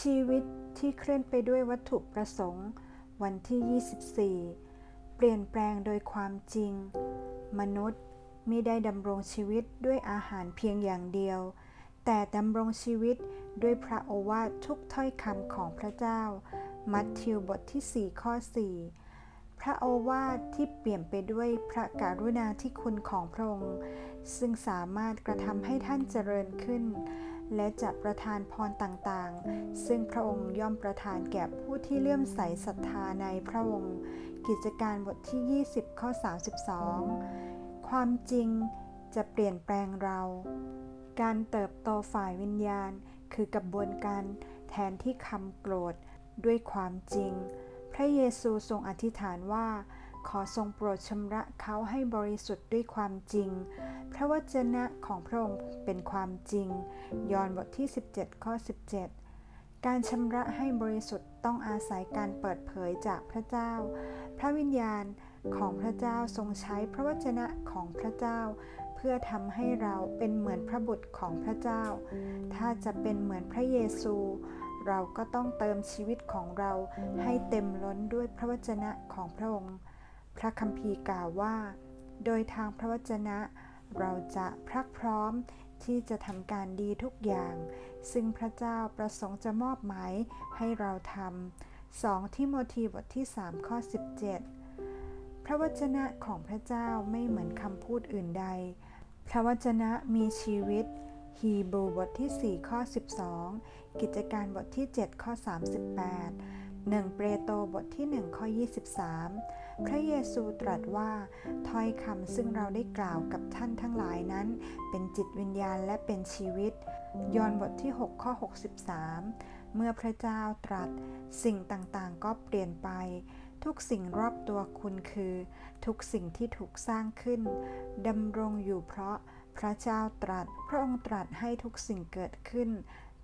ชีวิตที่เคลื่อนไปด้วยวัตถุประสงค์ วันที่ 24 เปลี่ยนแปลงโดยความจริง มนุษย์มิได้ดำรงชีวิตด้วยอาหารเพียงอย่างเดียว แต่ดำรงชีวิตด้วยพระโอวาททุกถ้อยคำของพระเจ้า มัทธิวบทที่ 4 ข้อ 4 พระโอวาทที่เปลี่ยนไปด้วยพระกรุณาธิคุณของพระองค์ ซึ่งสามารถกระทำให้ท่านเจริญขึ้น และจะประทานพรต่างๆ ซึ่งพระองค์ย่อมประทานแก่ผู้ที่เลื่อมใสศรัทธาในพระองค์ กิจการบทที่ 20 ข้อ 32 ความจริงจะเปลี่ยนแปลงเรา การเติบโตฝ่ายวิญญาณ คือกระบวนการแทนที่คำโกรธด้วยความจริง พระเยซูทรงอธิษฐานว่า ขอทรงโปรดชำระเขาให้บริสุทธิ์ด้วยความจริง พระวจนะของพระองค์เป็นความจริง ยอห์นบทที่ 17 ข้อ 17 การชำระให้บริสุทธิ์ต้องอาศัยการเปิดเผยจากพระเจ้า พระวิญญาณของพระเจ้าทรงใช้พระวจนะของพระเจ้า เพื่อทำให้เราเป็นเหมือนพระบุตรของพระเจ้า ถ้าจะเป็นเหมือนพระเยซูเราก็ต้องเติมชีวิตของเราให้เต็มล้นด้วยพระวจนะของพระองค์ พระคัมภีร์กล่าวว่า โดยทางพระวจนะ เราจะพรักพร้อมที่จะทำการดีทุกอย่าง ซึ่งพระเจ้าประสงค์จะมอบหมายให้เราทำ2ทิโมธีบทที่ 3 ข้อ 17 พระวจนะของพระเจ้าไม่เหมือนคำพูดอื่นใด พระวจนะมีชีวิตฮีบรูบทที่ 4 ข้อ 12 กิจการบทที่ 7 ข้อ 38 1 เปโตรบทที่ 1 ข้อ 23 พระเยซูตรัสว่าถ้อยคำซึ่งเราได้กล่าวกับท่านทั้งหลายนั้น เป็นจิตวิญญาณและเป็นชีวิต ยอห์นบทที่ 6 ข้อ 63 เมื่อพระเจ้าตรัสสิ่งต่างๆ ก็เปลี่ยนไป ทุกสิ่งรอบตัวคุณคือ ทุกสิ่งที่ถูกสร้างขึ้นดำรงอยู่เพราะพระเจ้าตรัส พระองค์ตรัสให้ทุกสิ่งเกิดขึ้น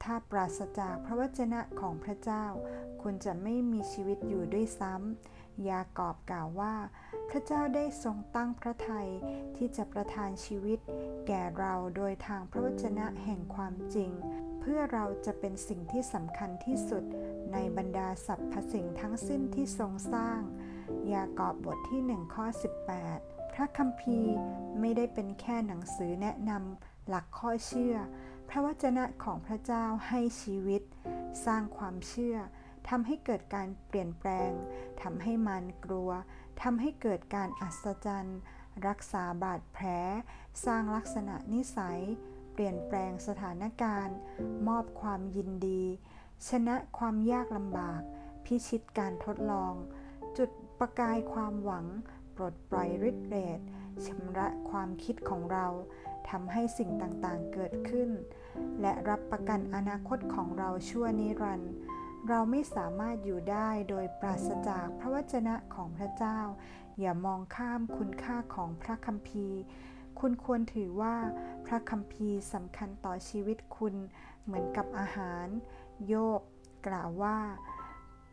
ถ้าปราศจากพระวจนะของพระเจ้า คุณจะไม่มีชีวิตอยู่ด้วยซ้ำ ยากอบกล่าวว่า พระเจ้าได้ทรงตั้งพระทัยที่จะประทานชีวิต แก่เราโดยทางพระวจนะแห่งความจริง เพื่อเราจะเป็นสิ่งที่สำคัญที่สุดในบรรดาสรรพสิ่งทั้งสิ้นที่ทรงสร้าง ยากอบบทที่1ข้อ18 พระคัมภีร์ไม่ได้เป็นแค่หนังสือแนะนำหลักข้อเชื่อ พระวจนะของพระเจ้าให้ชีวิต สร้างความเชื่อ ทำให้เกิดการเปลี่ยนแปลงทำให้มันกลัวทำให้เกิดการอัศจรรย์ รักษาบาดแผล สร้างลักษณะนิสัย เปลี่ยนแปลงสถานการณ์ มอบความยินดี ชนะความยากลำบาก พิชิตการทดลอง จุดประกายความหวัง ปลดปล่อยฤทธิ์เดชชำระความคิดของเราทำให้สิ่งต่างๆเกิดขึ้น และรับประกันอนาคตของเราชั่วนิรันดร์ เราไม่สามารถอยู่ได้โดยปราศจากพระวจนะของพระเจ้า อย่ามองข้ามคุณค่าของพระคัมภีร์ คุณควรถือว่าพระคัมภีร์สำคัญต่อชีวิตคุณเหมือนกับอาหาร โยบกล่าวว่า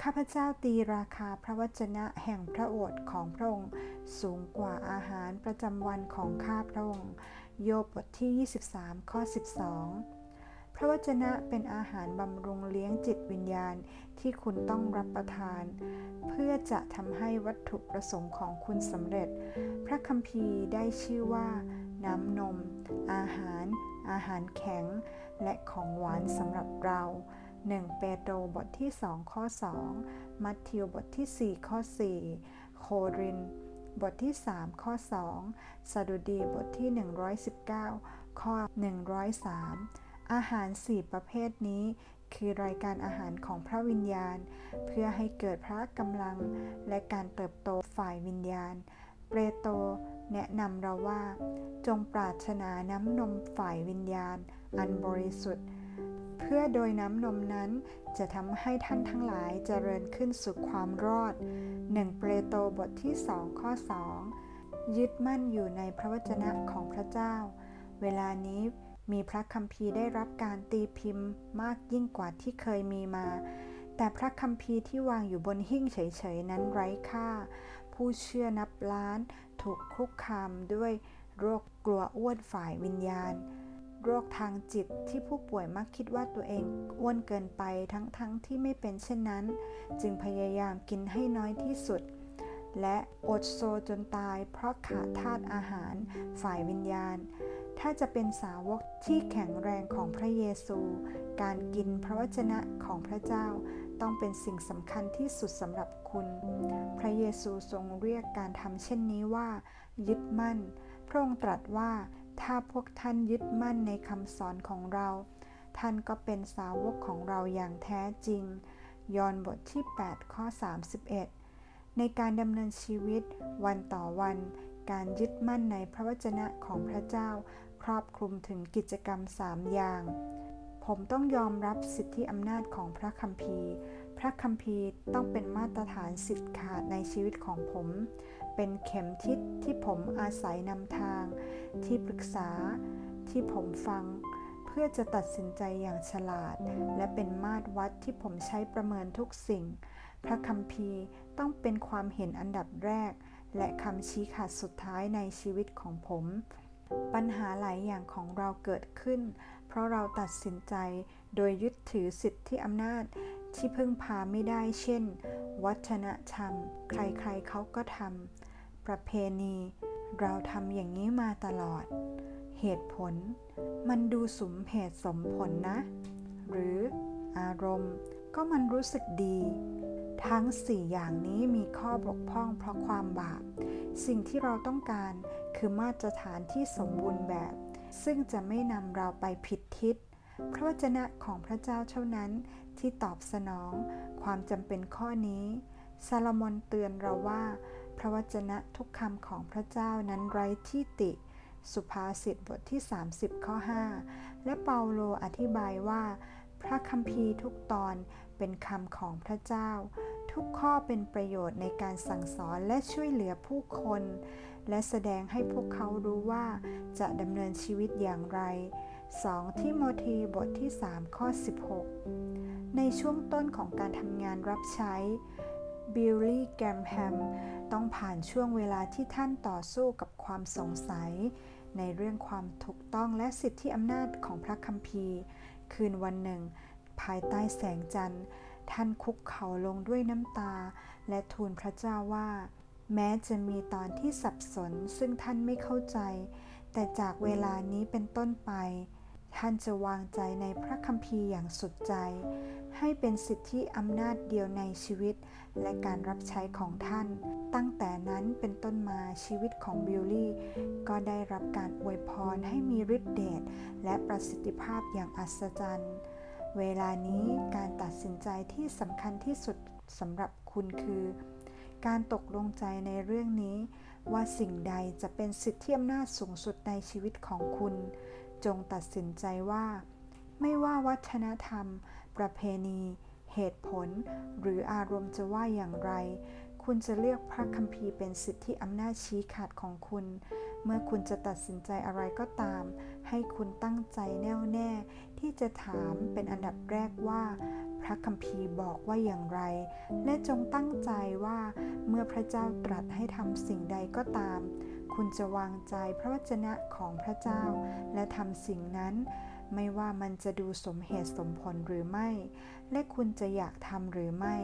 ข้าพเจ้าตีราคาพระวจนะแห่งพระโอษฐ์ของพระองค์สูงกว่าอาหารประจำวันของข้าพระองค์ โยบบทที่ 23 ข้อ 12 ระวจนะเป็นอาหารบำรุงเลี้ยงจิตวิญญาณที่คุณต้องรับประทาน เพื่อจะทำให้วัตถุประสงค์ของคุณสำเร็จ พระคัมภีร์ได้ชื่อว่า น้ำนม อาหาร อาหารแข็ง และของหวานสำหรับเรา 1 เปโตรบทที่ 2 ข้อ 2 มัทธิวบทที่ 4 ข้อ 4 โคริน บทที่ 3 ข้อ 2 สดุดีบทที่ 119 ข้อ 103 อาหาร4ประเภทนี้ คือรายการอาหารของพระวิญญาณ เพื่อให้เกิดพระกำลังและการเติบโตฝ่ายวิญญาณ เปโตรแนะนำเราว่า จงปรารถนาน้ำนมฝ่ายวิญญาณ อันบริสุทธิ์ เพื่อโดยน้ำนมนั้นจะทำให้ท่านทั้งหลายเจริญขึ้นสู่ความรอด 1 เปโตรบทที่2ข้อ 2 ยึดมั่นอยู่ในพระวจนะของพระเจ้า เวลานี้ มีพระคัมภีร์ได้รับการตีพิมพ์มากยิ่งกว่าที่เคยมีมา แต่พระคัมภีร์ที่วางอยู่บนหิ้งเฉยๆนั้นไร้ค่า ผู้เชื่อนับล้านถูกคุกคามด้วยโรคกลัวอ้วนฝ่ายวิญญาณ โรคทางจิตที่ผู้ป่วยมักคิดว่าตัวเองอ้วนเกินไปทั้งๆทที่ไม่เป็นเช่นนั้น จึงพยายามกินให้น้อยที่สุด และอดโซจนตายเพราะขาดธาตุอาหารฝ่ายวิญญาณ ถ้าจะเป็นสาวกที่แข็งแรงของพระเยซู การกินพระวจนะของพระเจ้าต้องเป็นสิ่งสำคัญที่สุดสำหรับคุณ พระเยซูทรงเรียกการทำเช่นนี้ว่า ยึดมั่น พระองค์ตรัสว่าถ้าพวกท่านยึดมั่นในคำสอนของเรา ท่านก็เป็นสาวกของเราอย่างแท้จริง ยอห์นบทที่ 8 ข้อ 31 ในการดำเนินชีวิตวันต่อวัน การยึดมั่นในพระวจนะของพระเจ้า ครอบคลุมถึงกิจกรรม 3 อย่าง ผมต้องยอมรับสิทธิอำนาจของพระคัมภีร์ พระคัมภีร์ต้องเป็นมาตรฐานสิทธิ์ขาดในชีวิตของผม เป็นเข็มทิศที่ผมอาศัยนำทาง ที่ปรึกษา ที่ผมฟัง เพื่อจะตัดสินใจอย่างฉลาด และเป็นมาตรวัดที่ผมใช้ประเมินทุกสิ่ง พระคัมภีร์ต้องเป็นความเห็นอันดับแรกและคำชี้ขาดสุดท้ายในชีวิตของผม ปัญหาหลายอย่างของเราเกิดขึ้น เพราะเราตัดสินใจโดยยึดถือสิทธิอำนาจที่พึ่งพาไม่ได้เช่น วัฒนธรรม ใครๆเขาก็ทำประเพณี เราทำอย่างนี้มาตลอด เหตุผล มันดูสมเหตุสมผลนะ หรืออารมณ์ก็มันรู้สึกดี ทั้งสี่อย่างนี้มีข้อบกพร่องเพราะความบาป สิ่งที่เราต้องการคือมาตรฐานที่สมบูรณ์แบบ ซึ่งจะไม่นำเราไปผิดทิศ พระวจนะของพระเจ้าเท่านั้นที่ตอบสนอง ความจำเป็นข้อนี้ ซาลมอนเตือนเราว่า พระวจนะทุกคำของพระเจ้านั้นไร้ที่ติ สุภาษิตบทที่ 30 ข้อ 5 และเปาโลอธิบายว่า พระคัมภีร์ทุกตอน เป็นคำของพระเจ้า ทุกข้อเป็นประโยชน์ในการสั่งสอนและช่วยเหลือผู้คน และแสดงให้พวกเขารู้ว่าจะดำเนินชีวิตอย่างไร 2 ทิโมธีบทที่ 3 ข้อ 16 ในช่วงต้นของการทำงานรับใช้ บิลลี่แกรมแฮมต้องผ่านช่วงเวลาที่ท่านต่อสู้กับความสงสัย ในเรื่องความถูกต้องและสิทธิอำนาจของพระคัมภีร์ คืนวันหนึ่ง ภายใต้แสงจันทร์ ท่านคุกเข่าลงด้วยน้ำตา และทูลพระเจ้าว่า แม้จะมีตอนที่สับสนซึ่งท่านไม่เข้าใจ แต่จากเวลานี้เป็นต้นไป ท่านจะวางใจในพระคัมภีร์อย่างสุดใจ ให้เป็นสิทธิอำนาจเดียวในชีวิต และการรับใช้ของท่าน ตั้งแต่นั้นเป็นต้นมาชีวิตของบิลลี่ ก็ได้รับการอวยพรให้มีฤทธิ์เดชและประสิทธิภาพอย่างอัศจรรย์ เวลานี้การตัดสินใจที่สำคัญที่สุดสำหรับคุณคือ การตกลงใจในเรื่องนี้ ว่าสิ่งใดจะเป็นสิทธิอำนาจสูงสุดในชีวิตของคุณ จงตัดสินใจว่า ไม่ว่าวัฒนธรรม ประเพณี เหตุผล หรืออารมณ์จะว่าอย่างไร คุณจะเลือกพระคัมภีร์เป็นสิทธิอำนาจชี้ขาดของคุณ เมื่อคุณจะตัดสินใจอะไรก็ตาม ให้คุณตั้งใจแน่วแน่ ที่จะถามเป็นอันดับแรกว่า พระคัมภีร์บอกว่าอย่างไร และจงตั้งใจว่าเมื่อพระเจ้าตรัสให้ทำสิ่งใดก็ตาม คุณจะวางใจพระวจนะของพระเจ้า และทำสิ่งนั้น ไม่ว่ามันจะดูสมเหตุสมผลหรือไม่ และคุณจะอยากทำหรือไม่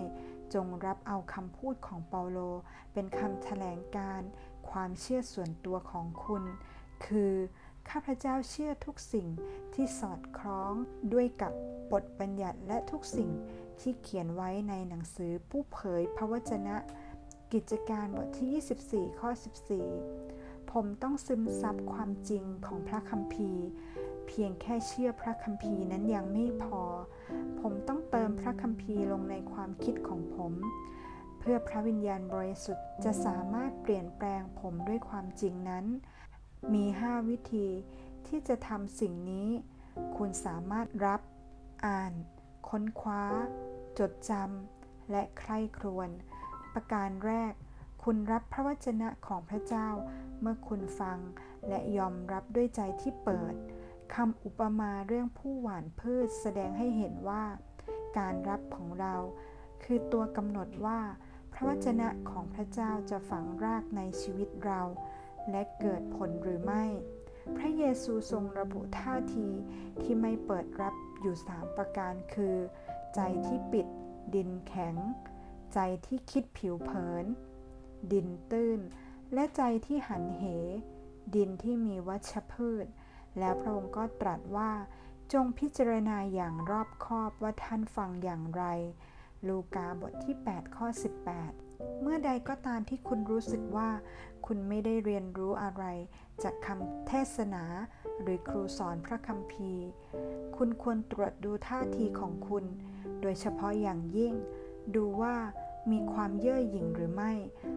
จงรับเอาคำพูดของเปาโล เป็นคำแถลงการ ความเชื่อส่วนตัวของคุณ คือข้าพเจ้าเชื่อทุกสิ่งที่สอดคล้องด้วยกับบทบัญญัติและทุกสิ่งที่เขียนไว้ในหนังสือผู้เผยพระวจนะ กิจการบทที่ 24 ข้อ 14 ผมต้องซึมซับความจริงของพระคัมภีร์ เพียงแค่เชื่อพระคัมภีร์นั้นยังไม่พอ ผมต้องเติมพระคัมภีร์ลงในความคิดของผม พื่อพระวิญญาณบริสุทธิ์จะสามารถเปลี่ยนแปลงผมด้วยความจริงนั้น มี 5 วิธีที่จะทำสิ่งนี้ คุณสามารถรับ อ่าน ค้นคว้า จดจำ และใคร่ครวญ ประการแรก คุณรับพระวจนะของพระเจ้า เมื่อคุณฟังและยอมรับด้วยใจที่เปิด คำอุปมาเรื่องผู้หว่านพืชแสดงให้เห็นว่า การรับของเราคือตัวกำหนดว่า พระวจนะของพระเจ้าจะฝังรากในชีวิตเรา และเกิดผลหรือไม่ พระเยซูทรงระบุท่าทีที่ไม่เปิดรับอยู่สามประการคือ ใจที่ปิด ดินแข็ง ใจที่คิดผิวเผิน ดินตื้น และใจที่หันเห ดินที่มีวัชพืช แล้วพระองค์ก็ตรัสว่าจงพิจารณาอย่างรอบคอบว่าท่านฟังอย่างไร ลูกาบทที่ 8 ข้อ 18 เมื่อใดก็ตามที่คุณรู้สึกว่า คุณไม่ได้เรียนรู้อะไร จากคำเทศนา หรือครูสอนพระคัมภีร์ คุณควรตรวจดูท่าทีของคุณ โดยเฉพาะอย่างยิ่ง ดูว่ามีความเย่อหยิ่งหรือไม่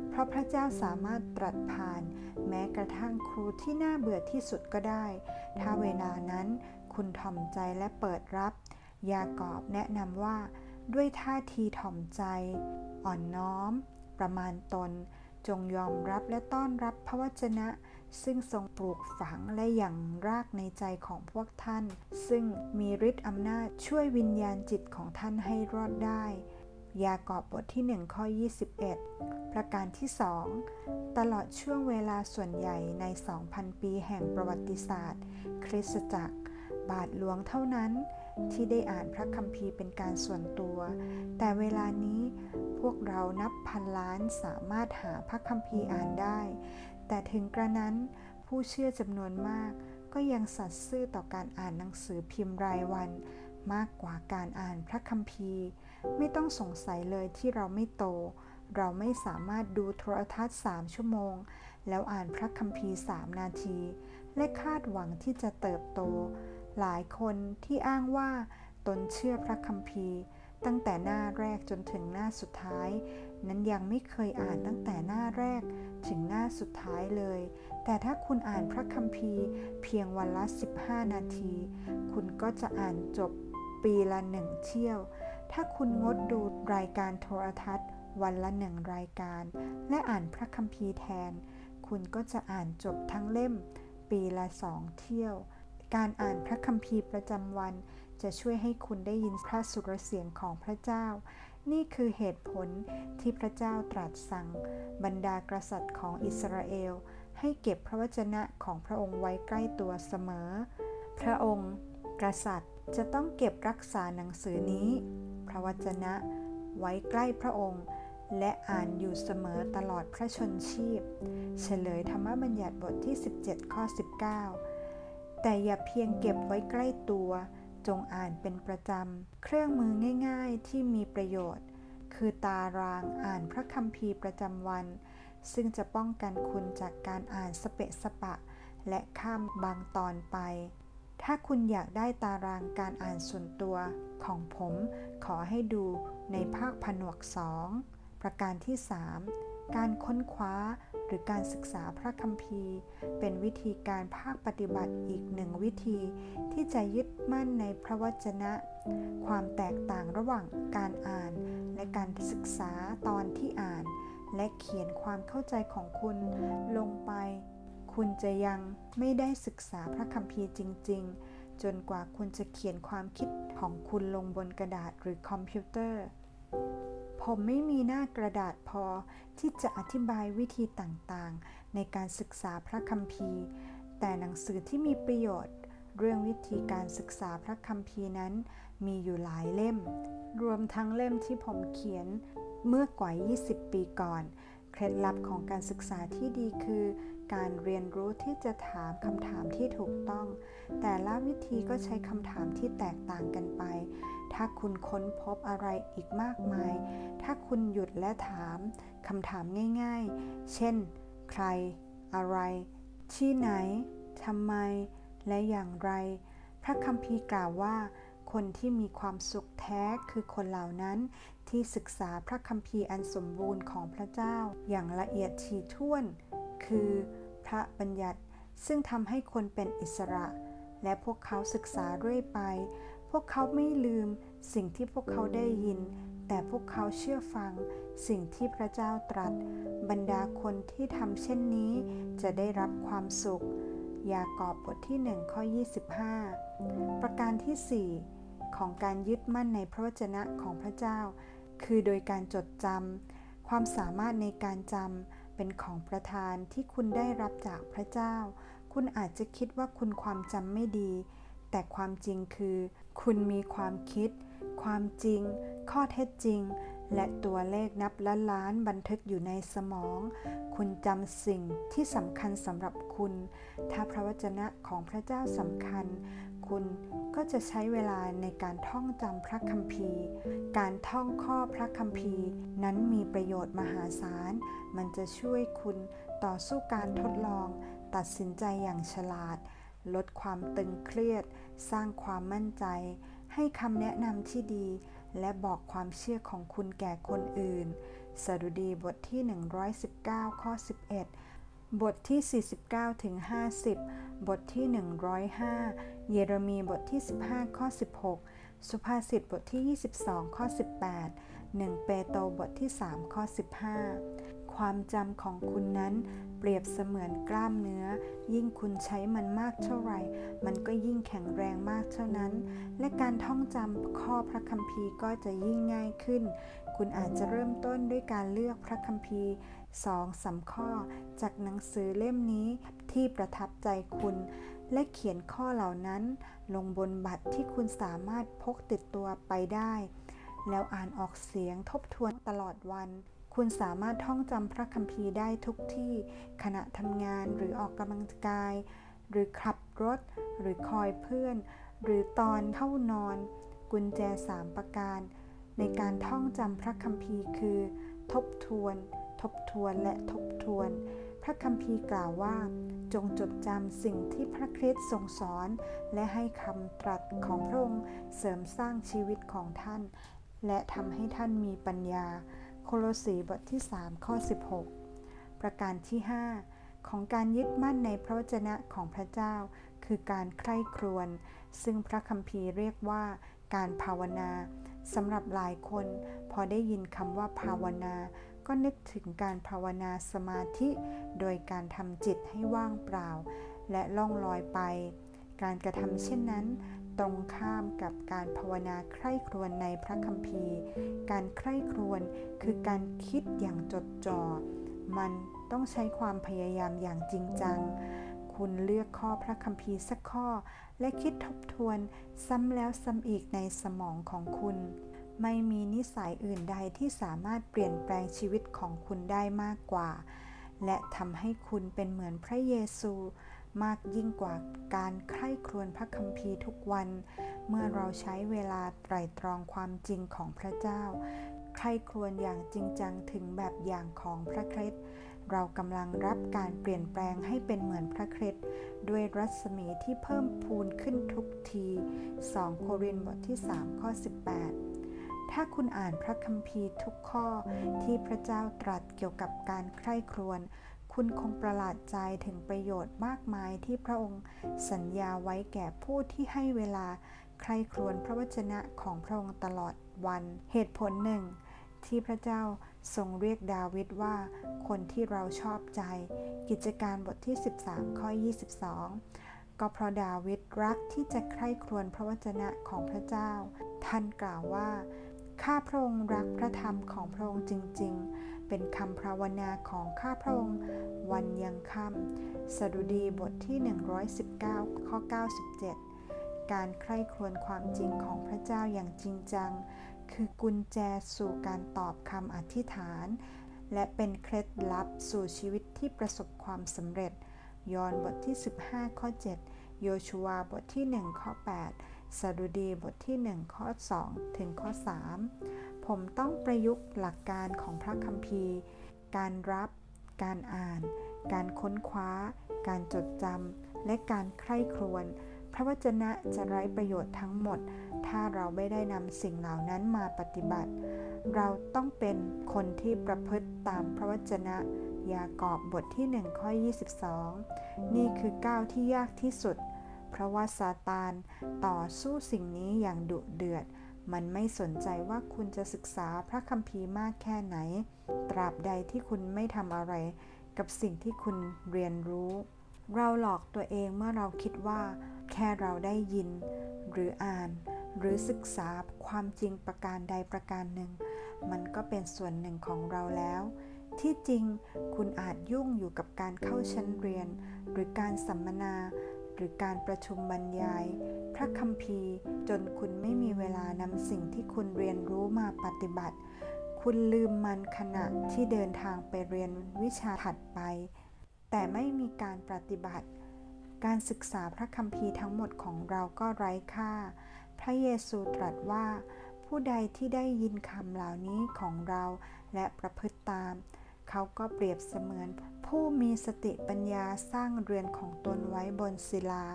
เพราะพระเจ้าสามารถตรัสผ่าน แม้กระทั่งครูที่น่าเบื่อที่สุดก็ได้ ถ้าเวลานั้นคุณถ่อมใจและเปิดรับ ยากอบแนะนำว่า ด้วยท่าทีถ่อมใจ อ่อนน้อม ประมาณตน จงยอมรับและต้อนรับพระวจนะ ซึ่งทรงปลูกฝังและอย่างรากในใจของพวกท่าน ซึ่งมีฤทธิ์อำนาจช่วยวิญญาณจิตของท่านให้รอดได้ ยากอบบทที่ 1 ข้อ 21 ประการที่ 2 ตลอดช่วงเวลาส่วนใหญ่ใน 2,000 ปีแห่งประวัติศาสตร์ คริสตจักร บาทหลวงเท่านั้น ที่ได้อ่านพระคัมภีร์เป็นการส่วนตัว แต่เวลานี้พวกเรานับพันล้านสามารถหาพระคัมภีร์อ่านได้ แต่ถึงกระนั้นผู้เชื่อจำนวนมากก็ยังสัตย์ซื่อต่อการอ่านหนังสือพิมพ์รายวัน มากกว่าการอ่านพระคัมภีร์ ไม่ต้องสงสัยเลยที่เราไม่โต เราไม่สามารถดูโทรทัศน์3ชั่วโมง แล้วอ่านพระคัมภีร์3นาที และคาดหวังที่จะเติบโต หลายคนที่อ้างว่าตนเชื่อพระคัมภีร์ ตั้งแต่หน้าแรกจนถึงหน้าสุดท้าย นั้นยังไม่เคยอ่านตั้งแต่หน้าแรกถึงหน้าสุดท้ายเลย แต่ถ้าคุณอ่านพระคัมภีร์ เพียงวันละ 15 นาที คุณก็จะอ่านจบปีละหนึ่งเที่ยว ถ้าคุณงดดูรายการโทรทัศน์ วันละหนึ่งรายการ และอ่านพระคัมภีร์แทน คุณก็จะอ่านจบทั้งเล่ม ปีละสองเที่ยว การอ่านพระคัมภีร์ประจำวัน จะช่วยให้คุณได้ยินพระสุรเสียงของพระเจ้า นี่คือเหตุผลที่พระเจ้าตรัสสั่ง บรรดากษัตริย์ของอิสราเอล ให้เก็บพระวจนะของพระองค์ไว้ใกล้ตัวเสมอ พระองค์ กษัตริย์จะต้องเก็บรักษาหนังสือนี้ พระวจนะ ไว้ใกล้พระองค์และอ่านอยู่เสมอตลอดพระชนชีพ เฉลยธรรมบัญญัติบทที่ 17 ข้อ 19 แต่อย่าเพียงเก็บไว้ใกล้ตัว จงอ่านเป็นประจำ เครื่องมือง่ายๆที่มีประโยชน์ คือตารางอ่านพระคัมภีร์ประจำวัน ซึ่งจะป้องกันคุณจากการอ่านสเปะสปะ และข้ามบางตอนไป ถ้าคุณอยากได้ตารางการอ่านส่วนตัวของผมขอให้ดูในภาคผนวกสองประการที่ 3 การค้นคว้า หรือการศึกษาพระคัมภีร์ เป็นวิธีการภาคปฏิบัติอีกหนึ่งวิธี ที่จะยึดมั่นในพระวจนะ ความแตกต่างระหว่างการอ่าน และการศึกษาตอนที่อ่าน และเขียนความเข้าใจของคุณลงไป คุณจะยังไม่ได้ศึกษาพระคัมภีร์จริง ๆ จนกว่าคุณจะเขียนความคิดของคุณลงบนกระดาษหรือคอมพิวเตอร์ ผมไม่มีหน้ากระดาษพอที่จะอธิบายวิธีต่างๆ ในการศึกษาพระคัมภีร์ แต่หนังสือที่มีประโยชน์ เรื่องวิธีการศึกษาพระคัมภีร์นั้น มีอยู่หลายเล่ม รวมทั้งเล่มที่ผมเขียนเมื่อกว่า 20 ปีก่อน เคล็ดลับของการศึกษาที่ดีคือ การเรียนรู้ที่จะถามคำถามที่ถูกต้อง แต่ละวิธีก็ใช้คำถามที่แตกต่างกันไป ถ้าคุณค้นพบอะไรอีกมากมาย ถ้าคุณหยุดและถามคำถามง่ายๆ เช่น ใคร อะไร ที่ไหนทำไม และอย่างไร พระคัมภีร์กล่าวว่า คนที่มีความสุขแท้คือคนเหล่านั้นที่ศึกษาพระคัมภีร์อันสมบูรณ์ของพระเจ้า อย่างละเอียดถี่ถ้วน คือพระบัญญัติซึ่งทำให้คนเป็นอิสระ และพวกเขาศึกษาเรื่อยไป พวกเขาไม่ลืมสิ่งที่พวกเขาได้ยิน แต่พวกเขาเชื่อฟังสิ่งที่พระเจ้าตรัส บรรดาคนที่ทำเช่นนี้จะได้รับความสุข ยากอบบทที่1ข้อ25 ประการที่ 4 ของการยึดมั่นในพระวจนะของพระเจ้า คือโดยการจดจำความสามารถในการจำเป็นของประทานที่คุณได้รับจากพระเจ้า คุณอาจจะคิดว่าคุณความจำไม่ดี แต่ความจริงคือ คุณมีความคิด ความจริง ข้อเท็จจริง และตัวเลขนับล้านล้านบันทึกอยู่ในสมอง คุณจำสิ่งที่สำคัญสำหรับคุณ ถ้าพระวจนะของพระเจ้าสำคัญ คุณก็จะใช้เวลาในการท่องจำพระคัมภีร์ การท่องข้อพระคัมภีร์ นั้นมีประโยชน์มหาศาล มันจะช่วยคุณต่อสู้การทดลอง ตัดสินใจอย่างฉลาด ลดความตึงเครียด สร้างความมั่นใจ ให้คำแนะนำที่ดี และบอกความเชื่อของคุณแก่คนอื่น สดุดีบทที่ 119 ข้อ 11 บทที่ 49 ถึง 50 บทที่ 105 เยเรมีบทที่ 15 ข้อ 16 สุภาษิตบทที่ 22 ข้อ 18 1 เปโตรบทที่ 3 ข้อ 15 ความจำของคุณนั้นเปรียบเสมือนกล้ามเนื้อ ยิ่งคุณใช้มันมากเท่าไหร่ มันก็ยิ่งแข็งแรงมากเท่านั้น และการท่องจำข้อพระคัมภีร์ก็จะยิ่งง่ายขึ้น คุณอาจจะเริ่มต้นด้วยการเลือกพระคัมภีร์สองสามข้อ จากหนังสือเล่มนี้ที่ประทับใจคุณ และเขียนข้อเหล่านั้น ลงบนบัตรที่คุณสามารถพกติดตัวไปได้ แล้วอ่านออกเสียงทบทวนตลอดวัน คุณสามารถท่องจำพระคัมภีร์ได้ทุกที่ขณะทำงานหรือออกกำลังกาย หรือขับรถ หรือคอยเพื่อน หรือตอนเข้านอน กุญแจสามประการ ในการท่องจำพระคัมภีร์คือ ทบทวน ทบทวนและทบทวน พระคัมภีร์กล่าวว่า จงจดจำสิ่งที่พระคริสต์ทรงสอน และให้คำตรัสของพระองค์เสริมสร้างชีวิตของท่าน และทำให้ท่านมีปัญญา โคโลสีบทที่ 3 ข้อ 16 ประการที่ 5 ของการยึดมั่นในพระวจนะของพระเจ้า คือการใคร่ครวญซึ่งพระคัมภีร์เรียกว่าการภาวนาสำหรับหลายคน พอได้ยินคำว่าภาวนา ก็นึกถึงการภาวนาสมาธิ โดยการทำจิตให้ว่างเปล่า และล่องลอยไป การกระทำเช่นนั้น ตรงข้ามกับการภาวนาใคร่ครวญในพระคัมภีร์ การใคร่ครวญคือการคิดอย่างจดจ่อ มันต้องใช้ความพยายามอย่างจริงจัง คุณเลือกข้อพระคัมภีร์สักข้อ และคิดทบทวนซ้ำแล้วซ้ำอีกในสมองของคุณ ไม่มีนิสัยอื่นใดที่สามารถเปลี่ยนแปลงชีวิตของคุณได้มากกว่า และทำให้คุณเป็นเหมือนพระเยซู มากยิ่งกว่าการใคร่ครวญพระคัมภีร์ทุกวัน เมื่อเราใช้เวลาไตร่ตรองความจริงของพระเจ้า ใคร่ครวญอย่างจริงจังถึงแบบอย่างของพระคริสต์เรากำลังรับการเปลี่ยนแปลงให้เป็นเหมือนพระคริสต์ด้วยรัศมีที่เพิ่มพูนขึ้นทุกที 2 โครินธ์บทที่ 3 ข้อ 18 ถ้าคุณอ่านพระคัมภีร์ทุกข้อที่พระเจ้าตรัสเกี่ยวกับการใคร่ครวญ คุณคงประหลาดใจถึงประโยชน์มากมายที่พระองค์สัญญาไว้แก่ผู้ที่ให้เวลาใคร่ครวญพระวจนะของพระองค์ตลอดวัน เหตุผลหนึ่ง ที่พระเจ้าทรงเรียกดาวิดว่า คนที่เราชอบใจ กิจการบทที่ 13 ข้อ 22 ก็เพราะดาวิดรักที่จะใคร่ครวญพระวจนะของพระเจ้า ท่านกล่าวว่า ข้าพระองค์รักพระธรรมของพระองค์จริง ๆ เป็นคำภาวนาของข้าพระองค์วันยังค่ำสดุดีบทที่ 119 ข้อ 97 การใคร่ครวญความจริงของพระเจ้าอย่างจริงจัง คือกุญแจสู่การตอบคำอธิษฐาน และเป็นเคล็ดลับสู่ชีวิตที่ประสบความสำเร็จ ยอห์นบทที่ 15 ข้อ 7 โยชูวาบทที่ 1 ข้อ 8สดุดีบทที่ 1 ข้อ 2 ถึงข้อ 3 ผมต้องประยุกต์หลักการของพระคัมภีร์ การรับ การอ่าน การค้นคว้า การจดจำ และการใคร่ครวญ พระวจนะจะไร้ประโยชน์ทั้งหมด ถ้าเราไม่ได้นำสิ่งเหล่านั้นมาปฏิบัติ เราต้องเป็นคนที่ประพฤติตามพระวจนะ ยากอบบทที่1ข้อ22 นี่คือก้าวที่ยากที่สุด เพราะว่าซาตานต่อสู้สิ่งนี้อย่างดุเดือด มันไม่สนใจว่าคุณจะศึกษาพระคัมภีร์มากแค่ไหน ตราบใดที่คุณไม่ทำอะไร กับสิ่งที่คุณเรียนรู้ เราหลอกตัวเองเมื่อเราคิดว่า แค่เราได้ยิน หรืออ่าน หรือศึกษาความจริงประการใดประการหนึ่ง มันก็เป็นส่วนหนึ่งของเราแล้ว ที่จริงคุณอาจยุ่งอยู่กับการเข้าชั้นเรียน หรือการสัมมนา หรือการประชุมบรรยาย พระคัมภีร์จนคุณไม่มีเวลานำสิ่งที่คุณเรียนรู้มาปฏิบัติ คุณลืมมันขณะที่เดินทางไปเรียนวิชาถัดไป แต่ไม่มีการปฏิบัติ การศึกษาพระคัมภีร์ทั้งหมดของเราก็ไร้ค่า พระเยซูตรัสว่า ผู้ใดที่ได้ยินคำเหล่านี้ของเราและประพฤติตาม เขาก็เปรียบเสมือนผู้มีสติปัญญาสร้างเรือนของตนไว้บนศิลา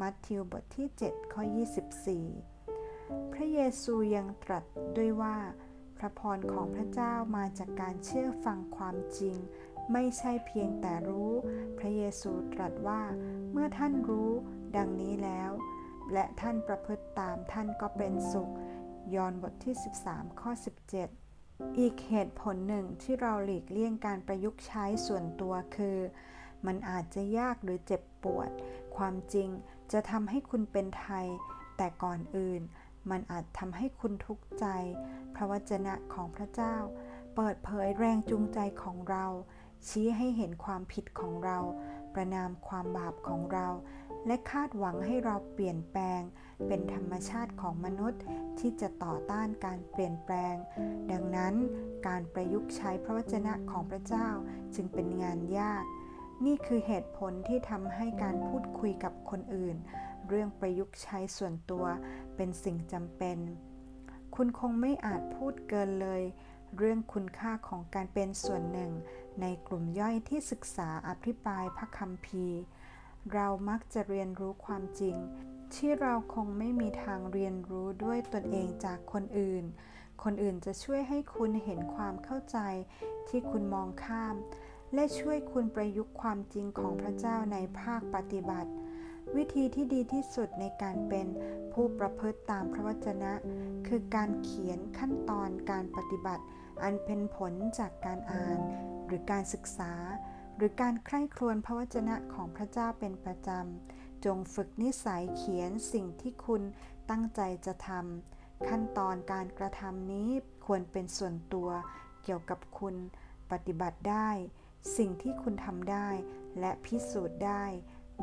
มัทธิวบทที่ 7 ข้อ 24 พระเยซูยังตรัสด้วยว่า พระพรของพระเจ้ามาจากการเชื่อฟังความจริง ไม่ใช่เพียงแต่รู้ พระเยซูตรัสว่า เมื่อท่านรู้ดังนี้แล้ว และท่านประพฤติตามท่านก็เป็นสุข ยอห์นบทที่ 13 ข้อ 17 อีกเหตุผลหนึ่งที่เราหลีกเลี่ยงการประยุกต์ใช้ส่วนตัวคือ มันอาจจะยากหรือเจ็บปวด ความจริงจะทำให้คุณเป็นไทย แต่ก่อนอื่น มันอาจทำให้คุณทุกข์ใจ พระวจนะของพระเจ้า เปิดเผยแรงจูงใจของเรา ชี้ให้เห็นความผิดของเรา ประนามความบาปของเรา และคาดหวังให้เราเปลี่ยนแปลง เป็นธรรมชาติของมนุษย์ที่จะต่อต้านการเปลี่ยนแปลง ดังนั้นการประยุกต์ใช้พระวจนะของพระเจ้าจึงเป็นงานยาก นี่คือเหตุผลที่ทำให้การพูดคุยกับคนอื่น เรื่องประยุกต์ใช้ส่วนตัวเป็นสิ่งจำเป็น คุณคงไม่อาจพูดเกินเลย เรื่องคุณค่าของการเป็นส่วนหนึ่ง ในกลุ่มย่อยที่ศึกษาอภิปรายพระคัมภีร์ เรามักจะเรียนรู้ความจริง ที่เราคงไม่มีทางเรียนรู้ด้วยตนเองจากคนอื่น คนอื่นจะช่วยให้คุณเห็นความเข้าใจที่คุณมองข้าม และช่วยคุณประยุกต์ความจริงของพระเจ้าในภาคปฏิบัติ วิธีที่ดีที่สุดในการเป็นผู้ประพฤติตามพระวจนะ คือการเขียนขั้นตอนการปฏิบัติ อันเป็นผลจากการอ่าน หรือการศึกษา รือการใคร่ครวญพระวจนะของพระเจ้าเป็นประจำ จงฝึกนิสัยเขียนสิ่งที่คุณตั้งใจจะทำขั้นตอนการกระทำนี้ควรเป็นส่วนตัว เกี่ยวกับคุณปฏิบัติได้ สิ่งที่คุณทำได้ และพิสูจน์ได้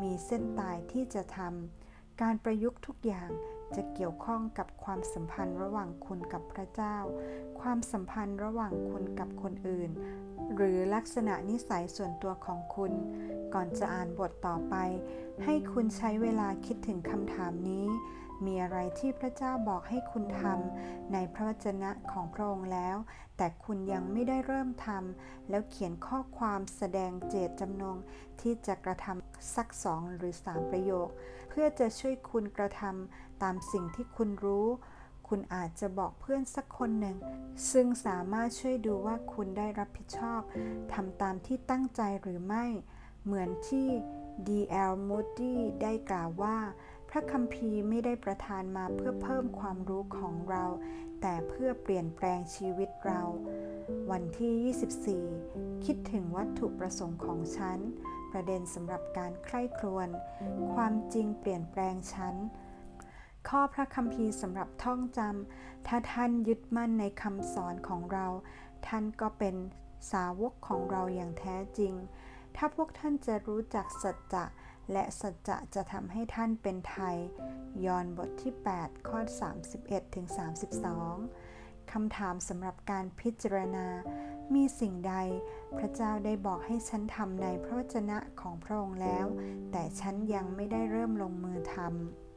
มีเส้นตายที่จะทำการประยุกต์ทุกอย่าง จะเกี่ยวข้องกับความสัมพันธ์ระหว่างคุณกับพระเจ้า ความสัมพันธ์ระหว่างคุณกับคนอื่น หรือลักษณะนิสัยส่วนตัวของคุณ ก่อนจะอ่านบทต่อไป ให้คุณใช้เวลาคิดถึงคำถามนี้ มีอะไรที่พระเจ้าบอกให้คุณทำในพระวจนะของพระองค์แล้ว แต่คุณยังไม่ได้เริ่มทำแล้วเขียนข้อความแสดงเจตจำนงที่จะกระทำสักสองหรือสามประโยค เพื่อจะช่วยคุณกระทำ ตามสิ่งที่คุณรู้ คุณอาจจะบอกเพื่อนสักคนหนึ่ง ซึ่งสามารถช่วยดูว่าคุณได้รับผิดชอบทำตามที่ตั้งใจหรือไม่ เหมือนที่ D.L. Moody ได้กล่าวว่า พระคัมภีร์ไม่ได้ประทานมาเพื่อเพิ่มความรู้ของเรา แต่เพื่อเปลี่ยนแปลงชีวิตเรา วันที่ 24 คิดถึงวัตถุประสงค์ของฉัน ประเด็นสำหรับการใคร่ครวญ ความจริงเปลี่ยนแปลงฉัน ข้อพระคัมภีร์สำหรับท่องจำ ถ้าท่านยึดมั่นในคำสอนของเรา ท่านก็เป็นสาวกของเราอย่างแท้จริง ถ้าพวกท่านจะรู้จักสัจจะและสัจจะจะทำให้ท่านเป็นไทย ยอห์นบทที่ 8 ข้อ 31ถึง32 คำถามสำหรับการพิจารณา มีสิ่งใด พระเจ้าได้บอกให้ฉันทำในพระวจนะของพระองค์แล้ว แต่ฉันยังไม่ได้เริ่มลงมือทำ